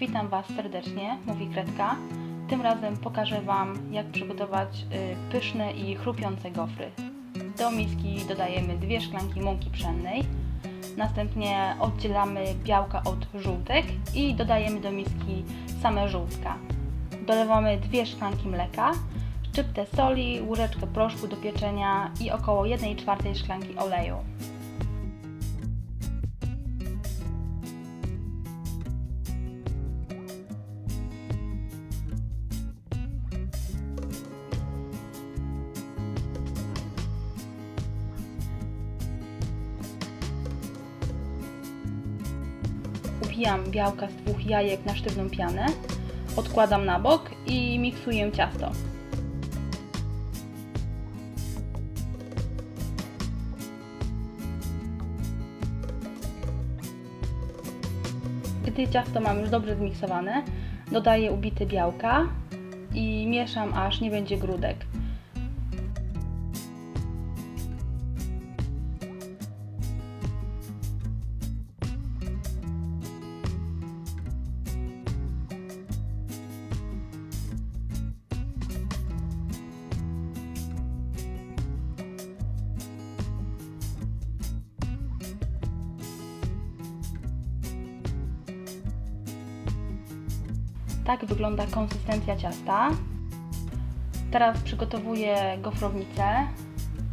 Witam Was serdecznie, mówi Kretka. Tym razem pokażę Wam, jak przygotować y, pyszne i chrupiące gofry. Do miski dodajemy dwie szklanki mąki pszennej. Następnie oddzielamy białka od żółtek i dodajemy do miski same żółtka. Dolewamy dwie szklanki mleka, szczyptę soli, łyżeczkę proszku do pieczenia i około 1,4 szklanki oleju. Upijam białka z dwóch jajek na sztywną pianę, odkładam na bok i miksuję ciasto. Gdy ciasto mam już dobrze zmiksowane, dodaję ubite białka i mieszam aż nie będzie grudek. Tak wygląda konsystencja ciasta. Teraz przygotowuję gofrownicę.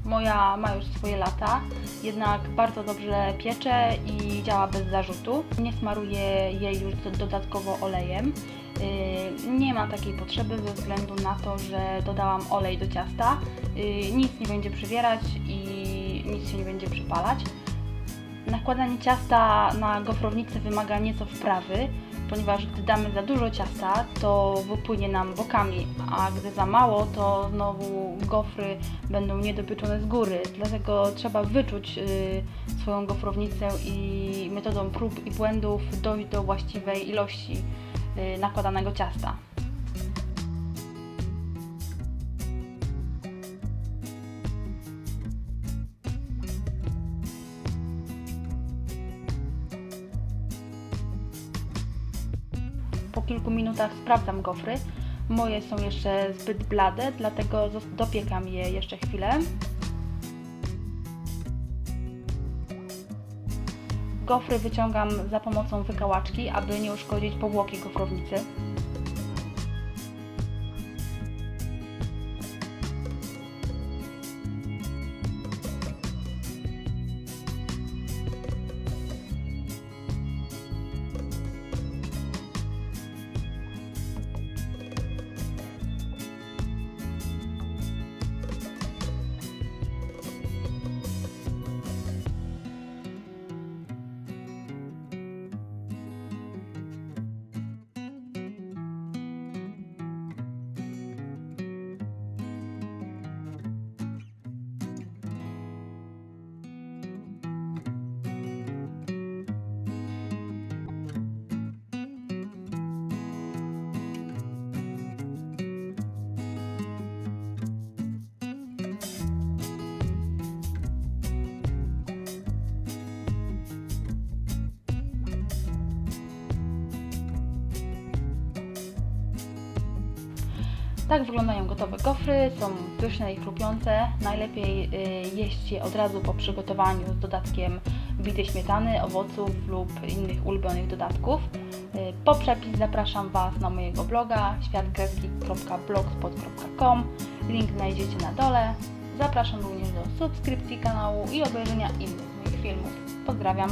Moja ma już swoje lata, jednak bardzo dobrze piecze i działa bez zarzutu. Nie smaruję jej już do- dodatkowo olejem. Yy, Nie ma takiej potrzeby ze względu na to, że dodałam olej do ciasta. Yy, Nic nie będzie przywierać i nic się nie będzie przypalać. Nakładanie ciasta na gofrownicę wymaga nieco wprawy, ponieważ gdy damy za dużo ciasta, to wypłynie nam bokami, a gdy za mało, to znowu gofry będą niedopieczone z góry. Dlatego trzeba wyczuć y, swoją gofrownicę i metodą prób i błędów dojść do właściwej ilości y, nakładanego ciasta. Po kilku minutach sprawdzam gofry. Moje są jeszcze zbyt blade, dlatego dopiekam je jeszcze chwilę. Gofry wyciągam za pomocą wykałaczki, aby nie uszkodzić powłoki gofrownicy. Tak wyglądają gotowe gofry, są pyszne i chrupiące. Najlepiej y, jeść je od razu po przygotowaniu z dodatkiem bitej śmietany, owoców lub innych ulubionych dodatków. Y, Po przepis zapraszam Was na mojego bloga światgrecki.blogspot.com. Link znajdziecie na dole. Zapraszam również do subskrypcji kanału i obejrzenia innych moich filmów. Pozdrawiam!